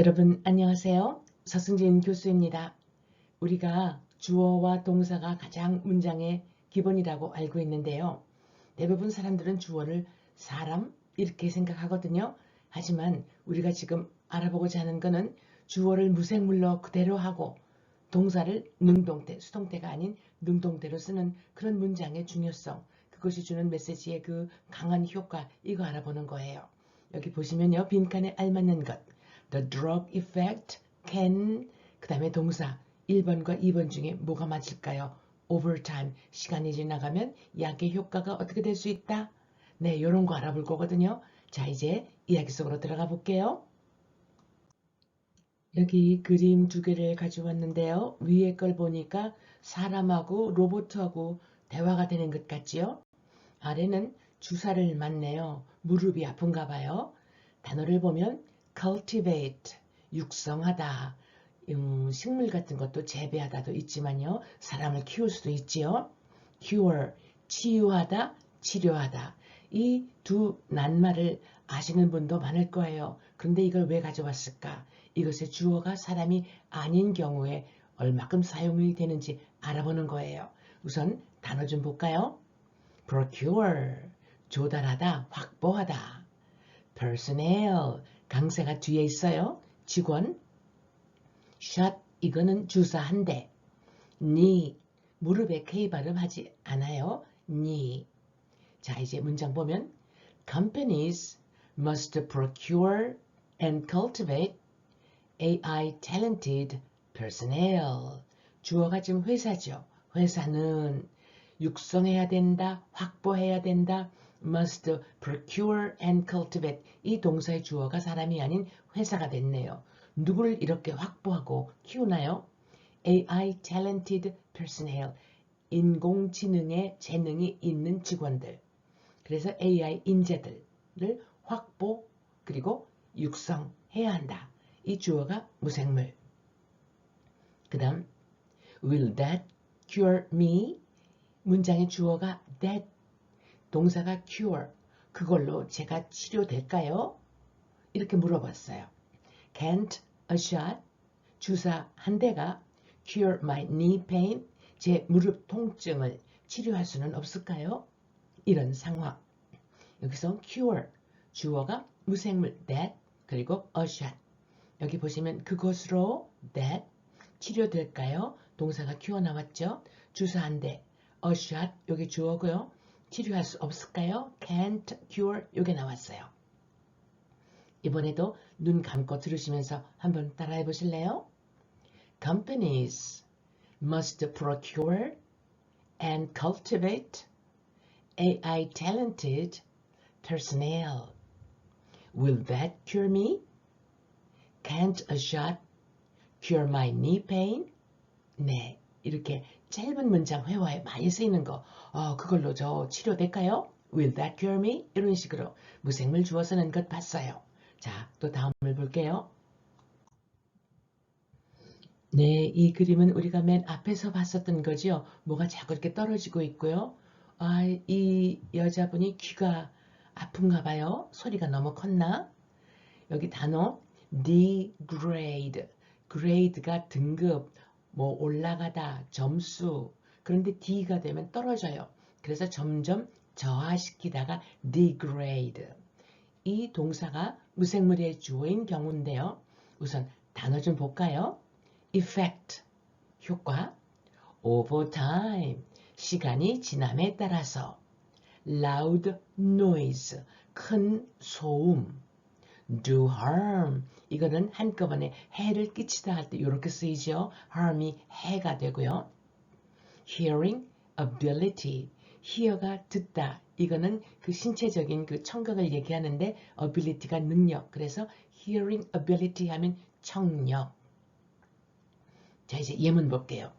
여러분 안녕하세요. 서승진 교수입니다. 우리가 주어와 동사가 가장 문장의 기본이라고 알고 있는데요. 대부분 사람들은 주어를 사람 이렇게 생각하거든요. 하지만 우리가 지금 알아보고자 하는 것은 주어를 무생물로 그대로 하고 동사를 능동태, 수동태가 아닌 능동태로 쓰는 그런 문장의 중요성, 그것이 주는 메시지의 그 강한 효과 이거 알아보는 거예요. 여기 보시면요. 빈칸에 알맞는 것. The drug effect can 그 다음에 동사 1번과 2번 중에 뭐가 맞을까요? over time 시간이 지나가면 약의 효과가 어떻게 될 수 있다? 네, 이런 거 알아볼 거거든요. 자, 이제 이야기 속으로 들어가 볼게요. 여기 그림 두 개를 가져왔는데요. 위에 걸 보니까 사람하고 로봇하고 대화가 되는 것 같지요? 아래는 주사를 맞네요. 무릎이 아픈가 봐요. 단어를 보면 cultivate, 육성하다, 음, 식물 같은 것도 재배하다도 있지만요. 사람을 키울 수도 있지요. cure, 치유하다, 치료하다. 이 두 낱말을 아시는 분도 많을 거예요. 그런데 이걸 왜 가져왔을까? 이것의 주어가 사람이 아닌 경우에 얼마큼 사용이 되는지 알아보는 거예요. 우선 단어 좀 볼까요? procure, 조달하다, 확보하다. personnel, 강세가 뒤에 있어요. 직원. shot, 이거는 주사 한 대. knee, 무릎에 K 발음하지 않아요. knee. 자, 이제 문장 보면 companies must procure and cultivate AI talented personnel. 주어가 지금 회사죠. 회사는 육성해야 된다, 확보해야 된다, must procure and cultivate. 이 동사의 주어가 사람이 아닌 회사가 됐네요. 누구를 이렇게 확보하고 키우나요? AI talented personnel. 인공지능의 재능이 있는 직원들. 그래서 AI 인재들을 확보 그리고 육성해야 한다. 이 주어가 무생물. 그 다음 Will that cure me? 문장의 주어가 that 동사가 cure 그걸로 제가 치료될까요? 이렇게 물어봤어요. Can't a shot 주사 한 대가 cure my knee pain 제 무릎 통증을 치료할 수는 없을까요? 이런 상황. 여기서 cure 주어가 무생물 that 그리고 a shot 여기 보시면 그것으로 that 치료될까요? 동사가 cure 나왔죠? 주사 한 대, a shot 여기 주어고요. 치료할 수 없을까요? can't cure 요게 나왔어요. 이번에도 눈 감고 들으시면서 한번 따라해 보실래요? Companies must procure and cultivate AI talented personnel. Will that cure me? Can't a shot cure my knee pain? 네, 이렇게 짧은 문장 회화에 많이 쓰이는 거, 어, 그걸로 저 치료될까요? Will that cure me? 이런 식으로 무생물 주어 쓰는 것 봤어요. 자, 또 다음을 볼게요. 네, 이 그림은 우리가 맨 앞에서 봤었던 거죠. 뭐가 자꾸 이렇게 떨어지고 있고요. 아, 이 여자분이 귀가 아픈가 봐요. 소리가 너무 컸나? 여기 단어 degrade. grade가 등급, 뭐 올라가다, 점수. 그런데 D가 되면 떨어져요. 그래서 점점 저하시키다가 degrade. 이 동사가 무생물의 주어인 경우인데요. 우선 단어 좀 볼까요? effect, 효과. over time, 시간이 지남에 따라서. loud noise, 큰 소음. Do harm, 이거는 한꺼번에 해를 끼치다 할 때 이렇게 쓰이죠. harm이 해가 되고요. hearing ability, hear가 듣다. 이거는 그 신체적인 그 청각을 얘기하는데 ability가 능력. 그래서 hearing ability 하면 청력. 자 이제 예문 볼게요.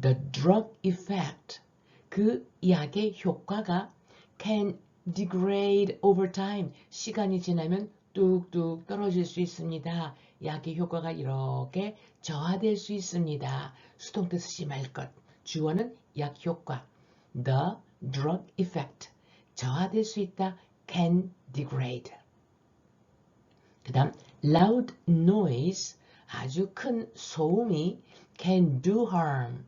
The drug effect, 그 약의 효과가 can degrade over time, 시간이 지나면 뚝뚝 떨어질 수 있습니다. 약의 효과가 이렇게 저하될 수 있습니다. 수동태 쓰지 말 것. 주어는 약 효과. The drug effect. 저하될 수 있다. can degrade. 그 다음 loud noise 아주 큰 소음이 can do harm.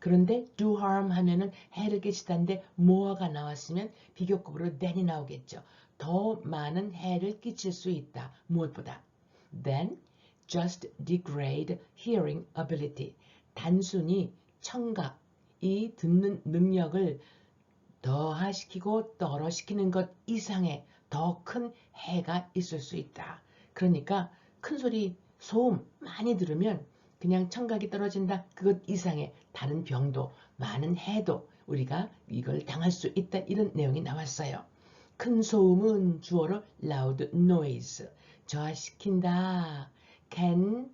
그런데 do harm 하면은 해를 끼치다는데 more가 나왔으면 비교급으로 than이 나오겠죠. 더 많은 해를 끼칠 수 있다. 무엇보다. then just degrade hearing ability. 단순히 청각, 이 듣는 능력을 더하시키고 떨어시키는 것 이상의 더 큰 해가 있을 수 있다. 그러니까 큰 소리, 소음 많이 들으면 그냥 청각이 떨어진다. 그것 이상의 다른 병도 많은 해도 우리가 이걸 당할 수 있다. 이런 내용이 나왔어요. 큰 소음은 주어로 loud noise 저하시킨다. can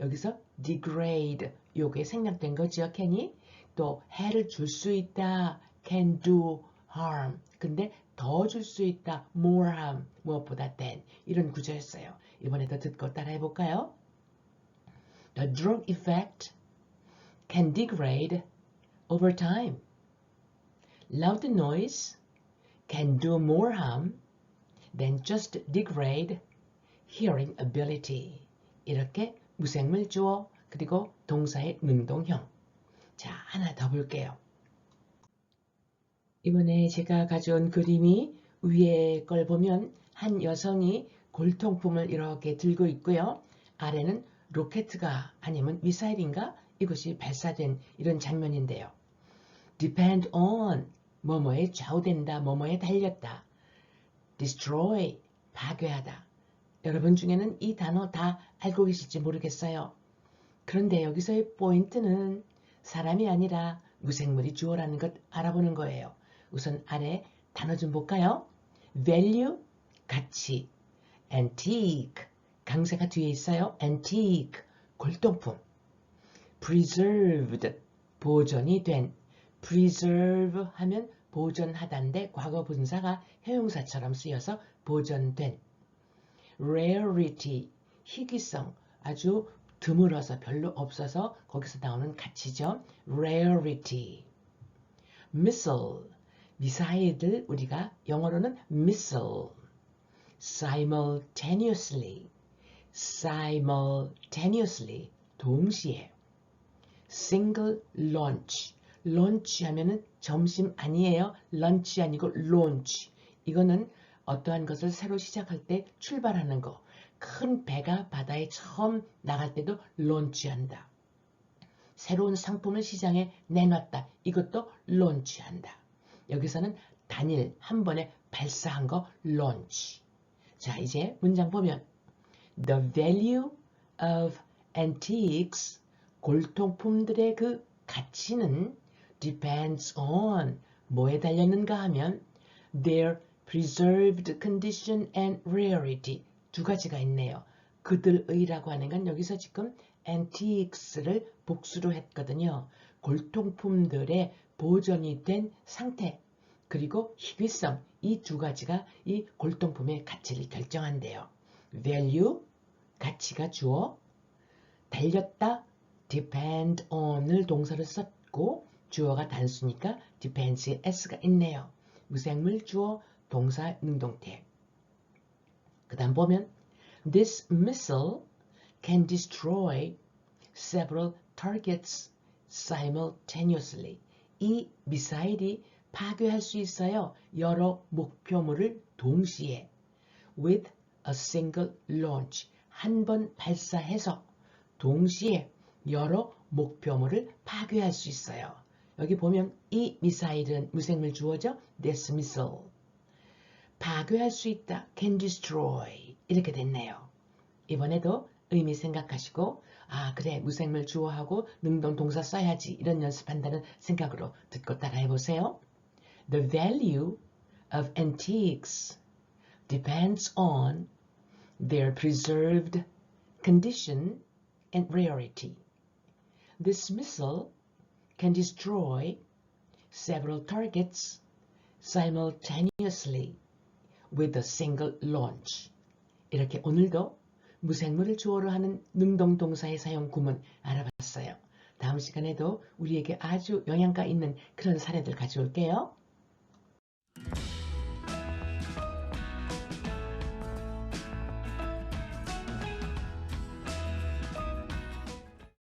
여기서 degrade 요게 생략된 거죠. can이 또 해를 줄 수 있다. can do harm. 근데 더 줄 수 있다. more harm. 무엇보다 than. 이런 구조였어요. 이번에도 듣고 따라해 볼까요? The drug effect can degrade over time. Loud noise can do more harm than just degrade hearing ability. 이렇게 무생물 주어 그리고 동사의 능동형. 자, 하나 더 볼게요. 이번에 제가 가져온 그림이 위에 걸 보면 한 여성이 골통품을 이렇게 들고 있고요. 아래는 로켓가 아니면 미사일인가 이것이 발사된 이런 장면인데요. depend on 뭐뭐에 좌우된다, 뭐뭐에 달렸다. destroy 파괴하다. 여러분 중에는 이 단어 다 알고 계실지 모르겠어요. 그런데 여기서의 포인트는 사람이 아니라 무생물이 주어라는 것 알아보는 거예요. 우선 아래 단어 좀 볼까요? value, 가치, antique, 강세가 뒤에 있어요. antique, 골동품, preserved, 보존이 된, preserve 하면 보존하다인데 과거 분사가 형용사처럼 쓰여서 보존된, rarity, 희귀성, 아주 드물어서 별로 없어서 거기서 나오는 가치죠. rarity, missile, 미사일들 우리가 영어로는 missile, simultaneously, simultaneously, 동시에, single launch, launch 하면은 점심 아니에요. lunch 아니고 launch. 이거는 어떠한 것을 새로 시작할 때 출발하는 거. 큰 배가 바다에 처음 나갈 때도 launch한다. 새로운 상품을 시장에 내놨다. 이것도 launch한다. 여기서는 단일 한 번에 발사한 거 launch. 자, 이제 문장 보면 The value of antiques 골통품들의 그 가치는 depends on 뭐에 달렸는가 하면 their preserved condition and rarity 두 가지가 있네요. 그들의라고 하는 건 여기서 지금 antiques를 복수로 했거든요. 골통품들의 보존이 된 상태 그리고 희귀성 이 두 가지가 이 골동품의 가치를 결정한대요. value 가치가 주어 달렸다 depend on을 동사를 썼고 주어가 단수니까 depends에 s가 있네요. 무생물 주어 동사 능동태 그 다음 보면 this missile can destroy several targets simultaneously 이 미사일이 파괴할 수 있어요. 여러 목표물을 동시에 with a single launch 한 번 발사해서 동시에 여러 목표물을 파괴할 수 있어요. 여기 보면 이 미사일은 무생물 주어죠. This missile. 파괴할 수 있다. Can destroy. 이렇게 됐네요. 이번에도 의미 생각하시고 아 그래 무생물 주어하고 능동 동사 써야지 이런 연습한다는 생각으로 듣고 따라해 보세요. The value of antiques depends on their preserved condition and rarity. This missile can destroy several targets simultaneously with a single launch. 이렇게 오늘도 무생물을 주어로 하는 능동동사의 사용 구문 알아봤어요. 다음 시간에도 우리에게 아주 영향가 있는 그런 사례들 가져올게요.